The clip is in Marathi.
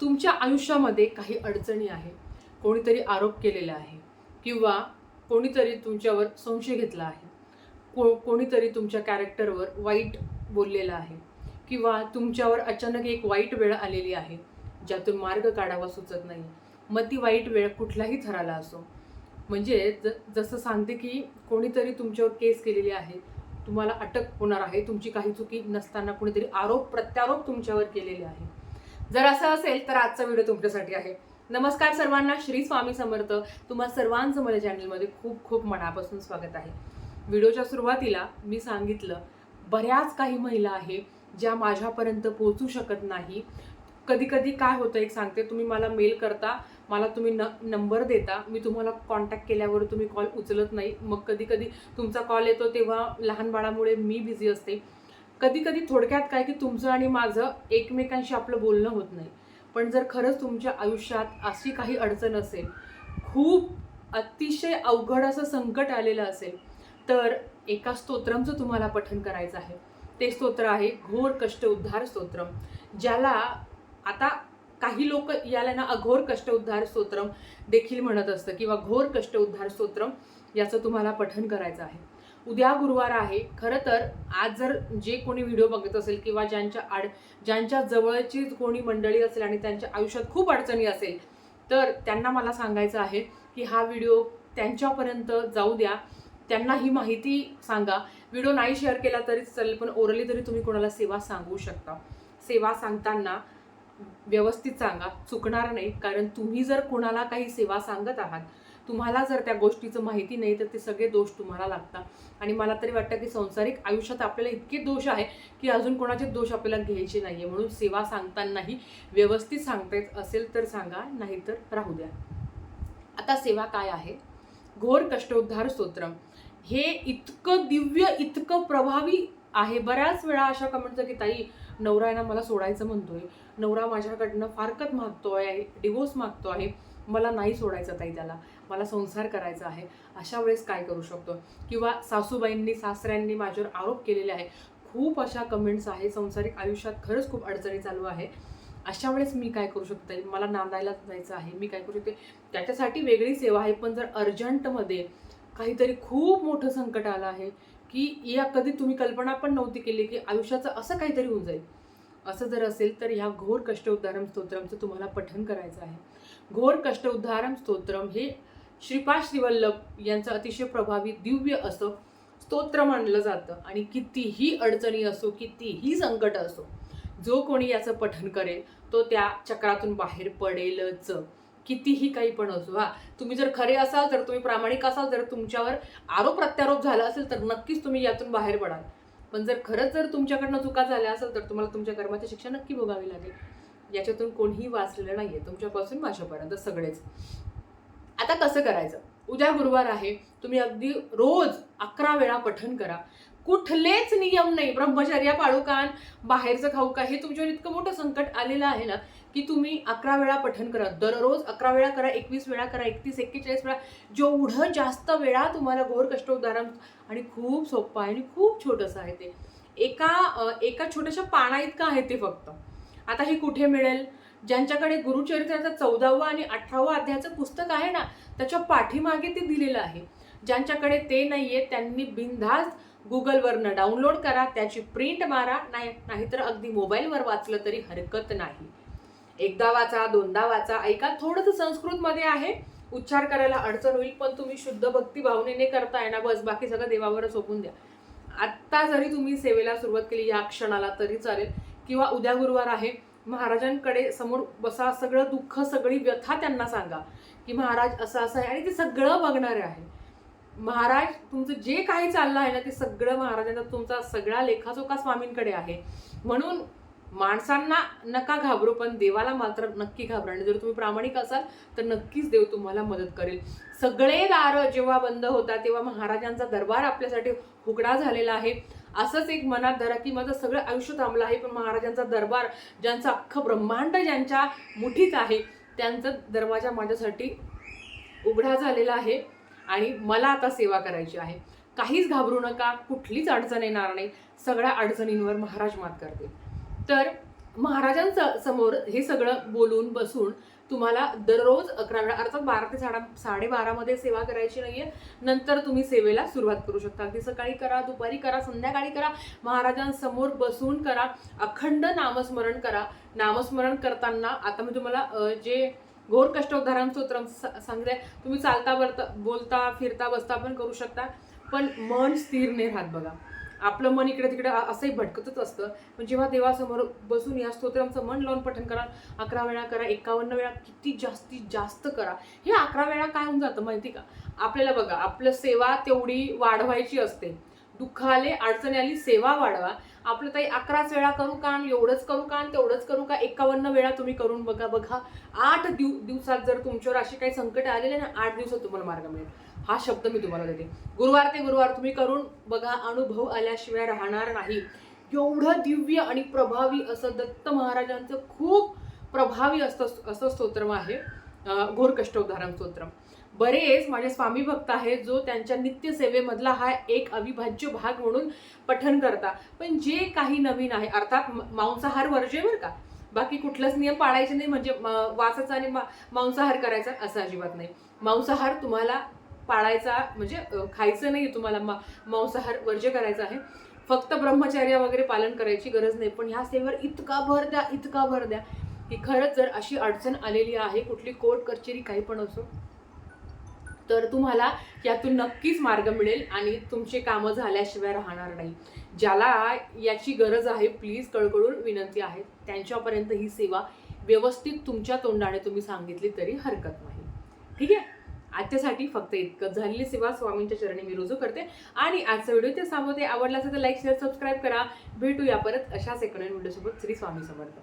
तुमच्या आयुष्यामध्ये काही अडचणी आहे कोणीतरी आरोप केलेला आहे किंवा कोणीतरी तुमच्यावर संशय घेतला आहे को कोणीतरी तुमच्या कॅरेक्टरवर वाईट बोललेलं आहे किंवा तुमच्यावर अचानक एक वाईट वेळ आलेली आहे ज्यातून मार्ग काढावा सुचत नाही मग ती वाईट वेळ कुठलाही थराला असो. म्हणजे ज जसं सांगते की कोणीतरी तुमच्यावर केस केलेली आहे तुम्हाला अटक होणार आहे तुमची काही चुकी नसताना कोणीतरी आरोप प्रत्यारोप तुमच्यावर केलेले आहे. जर असं असेल तर आजचा व्हिडिओ तुमच्यासाठी आहे. नमस्कार सर्वांना श्री स्वामी समर्थ. तुम्हा सर्वांचं माझ्या चॅनलमध्ये खूप खूप मनापासून स्वागत आहे. व्हिडिओच्या सुरुवातीला मी सांगितलं बऱ्याच काही महिला आहे ज्या माझ्यापर्यंत पोहोचू शकत नाही. कधी कधी काय होतं एक सांगते तुम्ही मला मेल करता मला तुम्ही न नंबर देता मी तुम्हाला कॉन्टॅक्ट केल्यावर तुम्ही कॉल उचलत नाही. मग कधी कधी तुमचा कॉल येतो तेव्हा लहान बाळामुळे मी बिझी असते. कधी कधी थोडक्यात काय की तुमचं आणि माझं एकमेकांशी आपलं बोलणं होत नाही. पण जर खरंच तुमच्या आयुष्यात अशी काही अडचण असेल खूप अतिशय अवघड असं संकट आलेलं असेल तर एका स्तोत्रमचं तुम्हाला पठन करायचं आहे. ते स्तोत्र आहे घोर कष्ट उद्धार स्तोत्रम ज्याला आता काही लोक याला ना अघोर कष्ट उद्धार स्तोत्रम देखील म्हणत असतं किंवा घोर कष्ट उद्धार स्तोत्रम याचं तुम्हाला पठन करायचं आहे. उद्या गुरुवार आहे. खरं तर आज जर जे कोणी व्हिडिओ बघत असेल किंवा ज्यांच्या आड ज्यांच्या जवळची कोणी मंडळी असेल आणि त्यांच्या आयुष्यात खूप अडचणी असेल तर त्यांना मला सांगायचं आहे की हा व्हिडिओ त्यांच्यापर्यंत जाऊ द्या. त्यांना ही माहिती सांगा. व्हिडिओ नाही शेअर केला तरी चालेल पण ओरली तरी तुम्ही कोणाला सेवा सांगू शकता. सेवा सांगताना व्यवस्थित सांगा. चुकणार नाही कारण तुम्ही जर कोणाला काही सेवा सांगत आहात तुम्हाला जर त्या गोष्टीचं माहिती नाही तर ते सगळे दोष तुम्हाला लागतात. आणि मला तरी वाटतं की संसारिक आयुष्यात आपल्याला इतके दोष आहे की अजून कोणाचे दोष आपल्याला घ्यायचे नाही आहे म्हणून सेवा सांगतानाही व्यवस्थित सांगता येत असेल तर सांगा नाहीतर राहू द्या. आता सेवा काय आहे? घोर कष्टोद्धार स्तोत्रम हे इतकं दिव्य इतकं प्रभावी आहे. बऱ्याच वेळा अशा कमेंटचं की ताई नवरा यांना मला सोडायचं म्हणतोय. नवरा माझ्याकडनं फारकत मागतोय डिवोर्स मागतो आहे मला नाही सोडायचं ताई त्याला. मला संसार करायचा आहे अशा वेळेस काय करू शकतो? किंवा सासूबाईंनी सासऱ्यांनी माझ्यावर आरोप केलेले आहे खूप अशा कमेंट्स आहे संसारिक आयुष्यात खरंच खूप अडचणी चालू आहे. अशा वेळेस मी काय करू शकते? मला नांदायला जायचं आहे मी काय करू शकते? त्याच्यासाठी वेगळी सेवा आहे पण जर अर्जंटमध्ये काहीतरी खूप मोठं संकट आलं आहे की या कधी तुम्ही कल्पना पण नव्हती केली की आयुष्याचं असं काहीतरी होऊन जाईल. असं जर असेल तर ह्या घोर कष्ट उद्धारम स्तोत्रमचं तुम्हाला पठन करायचं आहे. घोर कष्ट उद्धारम स्तोत्रम हे श्रीपाद श्रीवल्लभ यांचं अतिशय प्रभावी दिव्य असं स्तोत्र मानलं जातं. आणि कितीही अडचणी असो कितीही संकट असो जो कोणी याचं पठन करेल तो त्या चक्रातून बाहेर पडेलच. कितीही काही पण असो हा. तुम्ही जर खरे असाल तर तुम्ही प्रामाणिक असाल तर तुमच्यावर आरोप प्रत्यारोप झाला असेल तर नक्कीच तुम्ही यातून बाहेर पडाल. पण जर खरंच जर तुमच्याकडनं चुका झाल्या असेल तर तुम्हाला तुमच्या कर्माची शिक्षा नक्की भोगावी लागेल. याच्यातून कोणीही वाचलेलं नाही आहे तुमच्यापासून माझ्यापर्यंत सगळेच. आता कसं करायचं? उद्या गुरुवार आहे तुम्ही अगदी रोज अकरा वेळा पठण करा. कुठलेच नियम नाही. ब्रह्मचर्या पाळू कान बाहेरचं खाऊ का हे तुमच्यावर इतकं मोठं संकट आलेलं आहे ना की तुम्ही अकरा वेळा पठण करा. दररोज अकरा वेळा करा एकवीस वेळा करा एकतीस एक्केचाळीस वेळा. जेवढं जास्त वेळा तुम्हाला घोर कष्ट उदाहरण आणि खूप सोपं आहे आणि खूप छोटंसं आहे ते. एका एका छोट्याशा पाना इतकं आहे ते फक्त. आता हे कुठे मिळेल? ज्यांच्याकडे गुरुचरित्राचं चौदावं आणि अठरावं अध्यायाचं पुस्तक आहे ना त्याच्या पाठीमागे ते दिलेलं आहे. ज्यांच्याकडे ते नाही आहे त्यांनी बिनधास्त गुगलवरनं डाउनलोड करा त्याची प्रिंट मारा नाही नाहीतर अगदी मोबाईलवर वाचलं तरी हरकत नाही. एकदा वाचा दोनदा वाचा ऐका थोडंसं संस्कृतमध्ये आहे. उच्चार करायला अडचण होईल पण तुम्ही शुद्ध भक्ती भावनेने करताय ना बस बाकी सगळं देवावर सोपून द्या. आत्ता जरी तुम्ही सेवेला सुरुवात केली या क्षणाला तरी चालेल. किंवा उद्या गुरुवार आहे महाराजांकडे समोर बसा सगळं दुःख सगळी व्यथा त्यांना सांगा की महाराज असं असं आहे आणि ते सगळं बघणारे आहे. महाराज तुमचं जे काही चाललं आहे ना ते सगळं महाराजांचा तुमचा सगळा लेखाजोखा स्वामींकडे आहे. म्हणून माणसांना नका घाबरू पण देवाला मात्र नक्की घाबरा. जर तुम्ही प्रामाणिक असाल तर नक्कीच देव तुम्हाला मदत करेल. सगळे दार जेव्हा बंद होतात तेव्हा महाराजांचा दरबार आपल्यासाठी हुगडा झालेला आहे. असंच एक मनात धरा की माझं सगळं आयुष्य थांबलं आहे पण महाराजांचा दरबार ज्यांचं अख्खं ब्रह्मांड ज्यांच्या मुठीत आहे त्यांचा दरवाजा माझ्यासाठी उघडा झालेला आहे आणि मला आता सेवा करायची आहे. काहीच घाबरू नका कुठलीच अडचण येणार नाही. सगळ्या अडचणींवर महाराज मात करतील. तर महाराजांचं समोर हे सगळं बोलून बसून तुम्हाला दररोज अकरा वेळा अर्थात बारा ते साडा साडेबारामध्ये सेवा करायची नाहीये. नंतर तुम्ही सेवेला सुरुवात करू शकता. अगदी सकाळी करा दुपारी करा संध्याकाळी करा. महाराजांसमोर बसून करा. अखंड नामस्मरण करा. नामस्मरण करताना आता मी तुम्हाला जे घोर कष्टोद्धारण स्तोत्र सांगते तुम्ही चालता बरता बोलता फिरता बसता पण करू शकता. पण मन स्थिर नाही राहत बघा. आपलं मन इकडे तिकडे असंही भटकतच असतं. पण जेव्हा देवासमोर बसून या स्तोत्रांचं मन लावून पठण करा अकरा वेळा करा एकावन्न वेळा किती जास्तीत जास्त करा हे अकरा वेळा काय होऊन जातं माहिती का? आपल्याला बघा आपलं सेवा तेवढी वाढवायची असते. दुःख आले अडचणी आली सेवा वाढवा. आपलं ताई अकराच वेळा करू का एवढंच करू का तेवढंच करू का? एकावन्न वेळा तुम्ही करून बघा बघा. आठ दिव दिवसात जर तुमच्यावर असे काही संकट आलेले ना आठ दिवसात तुम्हाला मार्ग मिळेल. हा शब्द मी तुम्हाला देते. गुरुवार ते गुरुवार तुम्ही करून बघा अनुभव आल्याशिवाय राहणार नाही. एवढं दिव्य आणि प्रभावी असं दत्त महाराजांचं खूप प्रभावी असतं असं स्तोत्रम आहे. घोर कष्टोद्धारण स्तोत्रम. बरेच माझे स्वामी भक्त आहेत जो त्यांच्या नित्यसेवेमधला हा एक अविभाज्य भाग म्हणून पठन करता. पण जे काही नवीन आहे अर्थात मांसाहार वर्जे बरं का? बाकी कुठलाच नियम पाळायचे नाही म्हणजे म- वासाचा आणि मा- मांसाहार करायचा असं अजिबात नाही. मांसाहार तुम्हाला पाळायचा म्हणजे खायचं नाही तुम्हाला मा मांसाहार वर्ज्य करायचा आहे. फक्त ब्रह्मचर्य वगैरे पालन करायची गरज नाही. पण ह्या सेवेवर इतका भर द्या इतका भर द्या की खरंच जर अशी अडचण आलेली आहे कुठली कोर्ट कचेरी काही पण असो तर तुम्हाला यातून नक्कीच मार्ग मिळेल आणि तुमचे कामं झाल्याशिवाय राहणार नाही. ज्याला याची गरज आहे प्लीज कळकळून विनंती आहे त्यांच्यापर्यंत ही सेवा व्यवस्थित तुमच्या तोंडाने तुम्ही सांगितली तरी हरकत नाही. ठीक आहे? आजच्यासाठी फक्त इतकं झालेली सेवा स्वामींच्या चरणी मी रुजू करते. आणि आजचा व्हिडिओ ते सांगते आवडला असेल तर लाईक शेअर सबस्क्राईब करा. भेटूया परत अशाच एका व्हिडिओसोबत श्री स्वामी समर्थ.